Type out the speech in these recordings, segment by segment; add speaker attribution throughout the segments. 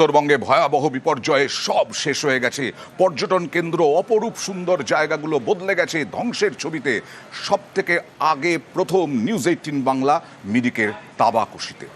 Speaker 1: উত্তরবঙ্গে ভয়াবহ বিপর্যয়ে সব শেষ হয়ে গেছে। পর্যটন কেন্দ্র, অপরূপ সুন্দর জায়গাগুলো বদলে গেছে ধ্বংসের ছবিতে। সব থেকে আগে প্রথম নিউজ এইটিন বাংলা মিরিকের তাবাকুশিতে।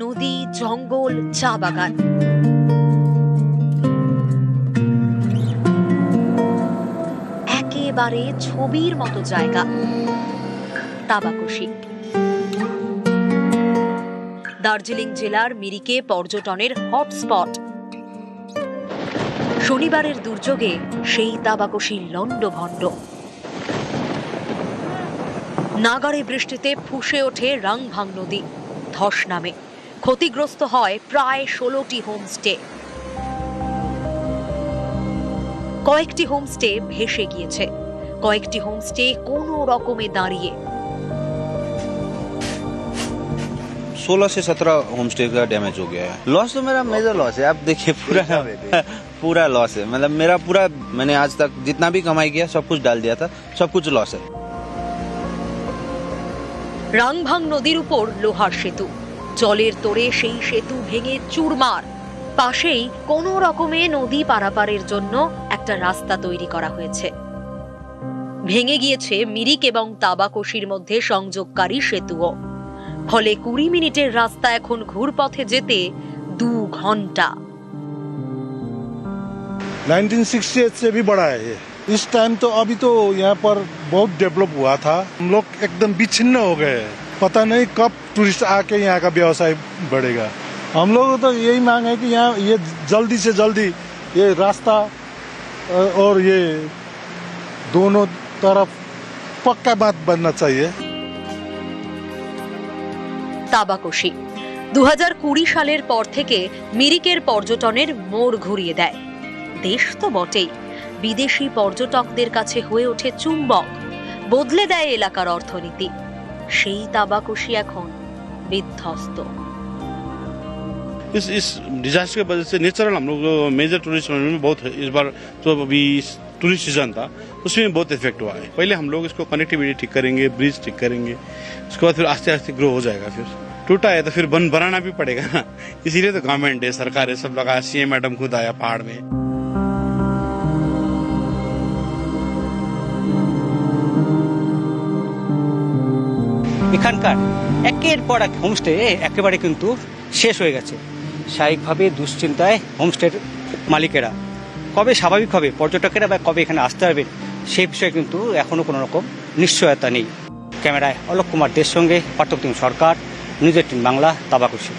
Speaker 2: নদী, জঙ্গল, চা বাগান। একেবারে ছবির মতো জায়গা। তাবাকুশি দার্জিলিং জেলার মিরিকে পর্যটনের হটস্পট। শনিবারের দুর্যোগে সেই তাবাকুশি লণ্ডভণ্ড। নাগারে বৃষ্টিতে ফুসে ওঠে রাংভাং নদী, ধস নামে। ক্ষতিগ্রস্ত হয় প্রায় ষোলোটি হোমস্টে কয়েকটি হোমস্টে ভেসে গিয়েছে কয়েকটি হোমস্টে কোনো রকমে দাঁড়িয়ে
Speaker 3: सोलह से सत्रह होम स्टे का डैमेज हो गया है लॉस तो मेरा मेजर लॉस है आप देखिए पूरा पूरा लॉस है मतलब मेरा पूरा मैंने आज तक जितना भी कमाई किया सब कुछ डाल दिया था सब कुछ लॉस है
Speaker 2: রাংভাং নদীর উপর লোহার সেতু জলের তোড়ে সেই সেতু ভেঙে চুরমার পাশেই কোনো রকমে নদী পারাপারের জন্য একটা রাস্তা তৈরি করা হয়েছে ভেঙে গিয়েছে মিরিক এবং তাবাকশির মধ্যে সংযোগকারী সেতুও ফলে কুড়ি মিনিটের রাস্তা এখন ঘুরপথে যেতে দু ঘন্টা
Speaker 4: 1968 से भी बड़ा है ये इस टाइम तो अभी तो यहाँ पर बहुत डेवलप हुआ था हम लोग एकदम विच्छिन्न हो गए हैं पता नहीं कब टूरिस्ट आके यहाँ का व्यवसाय बढ़ेगा हम लोग तो यही मांग है कि यहाँ ये जल्दी से जल्दी ये रास्ता अ, और ये दोनों तरफ पक्का बात बनना चाहिए
Speaker 2: তাবাকশি দু কুড়ি সালের পর থেকে মিরিকের পর্যটনের মোড় ঘুরিয়ে দেয় দেশ তো বটেই বিদেশি পর্যটকদের কাছে হয়ে ওঠে চুম্বক বদলে দেয় এলাকার অর্থনীতি সেই তাবাকশি এখন বিধ্বস্ত
Speaker 5: इस इस डिजास्टर की वजह से नेचुरल हम लोग मेजर टूरिस्ट में बहुत है। इस बार जो अभी टूरिस्ट सीजन था उसमें बहुत इफेक्ट हुआ है पहले हम लोग इसको कनेक्टिविटी ठीक करेंगे ब्रिज ठीक करेंगे उसके बाद फिर आस्ते आस्ते ग्रो हो जाएगा फिर टूटा है तो फिर बन बनाना भी पड़ेगा ना इसीलिए तो गवर्नमेंट है सरकार है सब लगा सीएम मैडम खुद आया पहाड़ में
Speaker 6: এখানকার একের পর এক হোমস্টে একেবারে কিন্তু শেষ হয়ে গেছে। স্বাভাবিকভাবে দুশ্চিন্তায় হোমস্টের মালিকেরা। কবে স্বাভাবিক হবে, পর্যটকেরা বা কবে এখানে আসতে পারবেন সেই বিষয়ে কিন্তু এখনও কোনো রকম নিশ্চয়তা নেই। ক্যামেরায় অলোক কুমার দের সঙ্গে পার্থপ্রতিম সরকার, নিউজ এইটিন বাংলা, তাবাকুশি।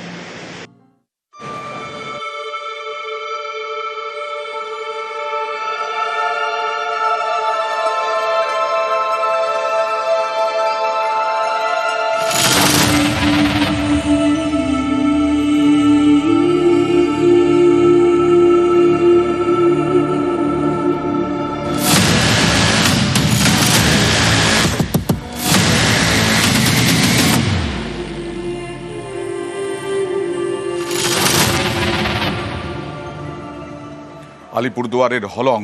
Speaker 1: আলিপুরদুয়ারের হলং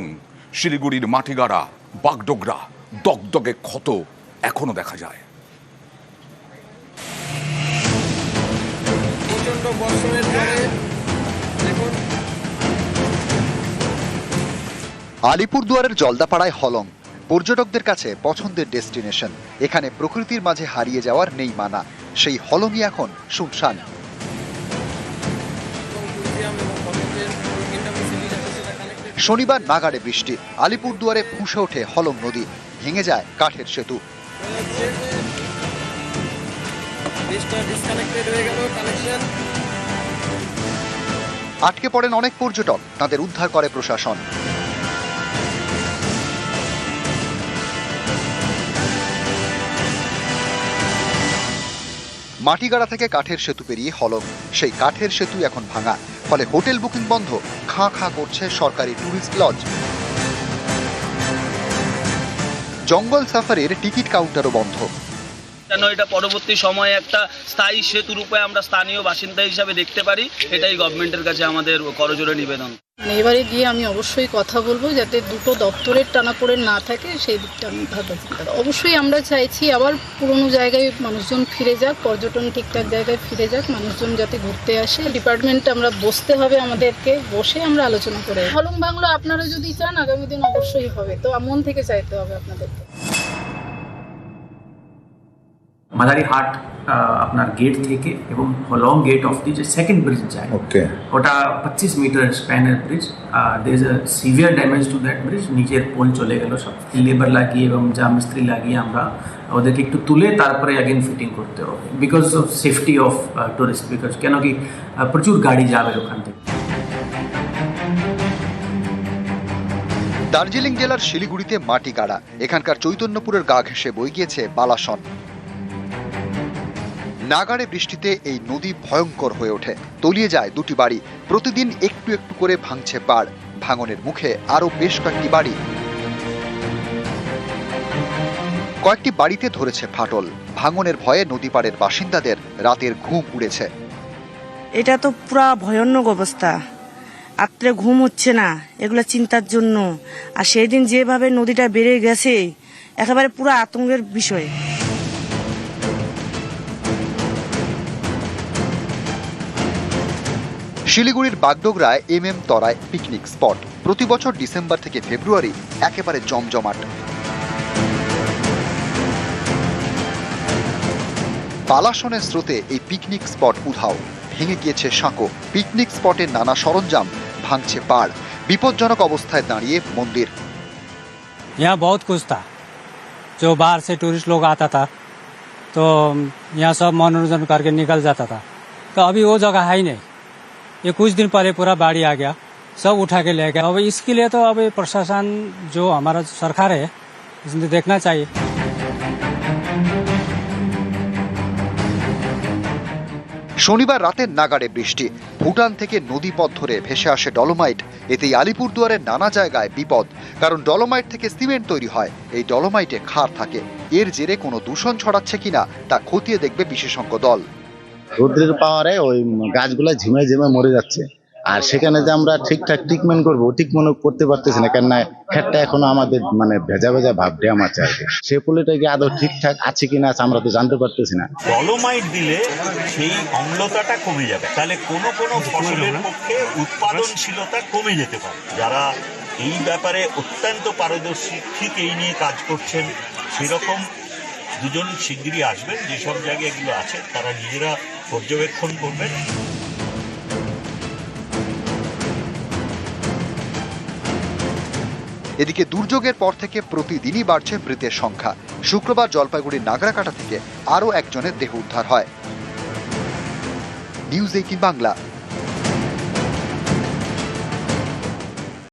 Speaker 1: শিলিগুড়ির মাটিগাড়া বাগডোগরা দগদগে ক্ষত এখনও দেখা যায়।
Speaker 7: আলিপুরদুয়ারের জলদাপাড়ায় হলং পর্যটকদের কাছে পছন্দের ডেস্টিনেশন। এখানে প্রকৃতির মাঝে হারিয়ে যাওয়ার নেই মানা সেই হলংই এখন শুনশান। শনিবার নাগাড়ে বৃষ্টি। আলিপুরদুয়ারে ফুঁসে ওঠে হলং নদী। ভেঙে যায় কাঠের সেতু। আটকে পড়েন অনেক পর্যটক। তাদের উদ্ধার করে প্রশাসন। মাটিগাড়া থেকে কাঠের সেতু পেরিয়ে হলং সেই কাঠের সেতু এখন ভাঙা। ফলে হোটেল বুকিং বন্ধ, খাঁ খাঁ করছে সরকারি ট্যুরিস্ট লজ। জঙ্গল সাফারির টিকিট কাউন্টারও বন্ধ।
Speaker 8: যেন এটা পরবর্তী সময়ে একটা স্থায়ী সেতু রূপে আমরা স্থানীয় বাসিন্দা হিসাবে দেখতে পারি, এটাই গভর্নমেন্টের কাছে আমাদের করজোরে নিবেদন।
Speaker 9: মানে এবারে গিয়ে আমি অবশ্যই কথা বলব যাতে দুটো দপ্তরের টানা টানাপোড়েন না থাকে, সেই দিকটা আমি ভাবনা চিন্তা অবশ্যই আমরা চাইছি আবার পুরনো জায়গায় মানুষজন ফিরে যাক, পর্যটন ঠিকঠাক জায়গায় ফিরে যাক, মানুষজন যাতে ঘুরতে আসে। ডিপার্টমেন্ট আমরা বসতে হবে আমাদেরকে, বসে আমরা আলোচনা করে। হলং বাংলা আপনারা যদি চান, আগামী দিন অবশ্যই হবে। তো মন থেকে চাইতে হবে আপনাদেরকে।
Speaker 10: মাদারি হাট আপনার গেট থেকে এবং লং গেট অফ দি যে সেকেন্ড ব্রিজ যায়
Speaker 1: ওকে
Speaker 10: ওটা পঁচিশ metre স্প্যানের bridge there is a severe damage to that bridge নিচের পোল চলে গেল সব লেবার লাগিয়ে এবং যা মিস্ত্রি লাগিয়ে আমরা ওদেরকে একটু তুলে তারপরে অ্যাগেন ফিটিং করতে হবে because of safety of tourist because কেন কি প্রচুর গাড়ি যাবে ওখান থেকে।
Speaker 7: দার্জিলিং জেলার শিলিগুড়িতে মাটি গাড়া। এখানকার চৈতন্যপুরের গা ঘেঁষে বই গিয়েছে বালাসন। নাগাড়ে বৃষ্টিতে এই নদী ভয়ঙ্কর হয়ে ওঠে। তলিয়ে যায় দুটি বাড়ি। প্রতিদিন একটু একটু করে ভাঙছে বাড়। ভাঙনের মুখে আরও বেশ কয়েকটি বাড়ি। কয়েকটি বাড়িতে ধরেছে ফাটল। ভাঙনের ভয়ে নদী পাড়ের বাসিন্দাদের রাতের ঘুম উড়েছে।
Speaker 11: এটা তো পুরা ভয়ানক অবস্থা। রাত্রে ঘুম হচ্ছে না, এগুলো চিন্তার জন্য। আর সেই দিন যেভাবে নদীটা বেড়ে গেছে, একেবারে পুরো আতঙ্কের বিষয়।
Speaker 7: শিলিগুড়ির বাগডোগরায় এম এম তরায় পিকনিক স্পট প্রতি বছর ডিসেম্বর থেকে ফেব্রুয়ারি একেবারে জমজমাট পালাসনের স্রোতে এই পিকনিক স্পট উধাও ভেঙে গিয়েছে সাঁকো পিকনিক স্পটের নানা সরঞ্জাম ভাঙছে পাড় বিপজ্জনক অবস্থায় দাঁড়িয়ে মন্দির
Speaker 6: यहाँ बहुत कुछ था जो बाहर से टूरिस्ट लोग आता था तो यहाँ सब मनोरंजन करके निकल जाता था तो अभी वो जगह है ही नहीं ये कुछ दिन पहले पूरा बाढ़ी आ गया सब उठा के ले गया अब इसके लिए तो अब ये प्रशासन जो हमारा सरकार है इसने देखना चाहिए
Speaker 7: শনিবার রাতের নাগাড়ে বৃষ্টি ভুটান থেকে নদী পথ ধরে ভেসে আসে ডলোমাইট এতেই আলিপুরদুয়ারের নানা জায়গায় বিপদ কারণ ডলোমাইট থেকে সিমেন্ট তৈরি হয় এই ডলোমাইটে ক্ষার থাকে এর জেরে কোনো দূষণ ছড়াচ্ছে কিনা তা খতিয়ে দেখবে বিশেষজ্ঞ দল
Speaker 12: রোদ্রের পাওয়ারে ওই গাছগুলো ঝিমে ঝিমে মরে যাচ্ছে। আর সেখানে যে আমরা ঠিকঠাক ট্রিটমেন্ট করব ঠিক মনে করতে পারতেছি না কেননা খেটটা এখনও আমাদের মানে ভেজা ভেজা ভাব ড্যাম আছে আর কি সে পুলিটা কি আদৌ ঠিকঠাক আছে কিনা আছে আমরা তো জানতে পারতেছি না।
Speaker 13: ডলোমাইট দিলে সেই অম্লতাটা কমে যাবে। তাহলে কোনো কোনো ফসলের পক্ষে উৎপাদনশীলতা কমে যেতে পারে। যারা এই ব্যাপারে অত্যন্ত পারদর্শী ঠিক এই নিয়ে কাজ করছেন সেরকম দুজন শিগগিরই আসবেন। যেসব জায়গায় এগুলো আছে তারা নিজেরা পর্যবেক্ষণ করবেন
Speaker 7: এদিকে দুর্যোগের পর থেকে প্রতিদিনই বাড়ছে মৃতের সংখ্যা। শুক্রবার জলপাইগুড়ির নাগরাকাটা থেকে আরও একজনের দেহ উদ্ধার হয়। News eighteen Bangla.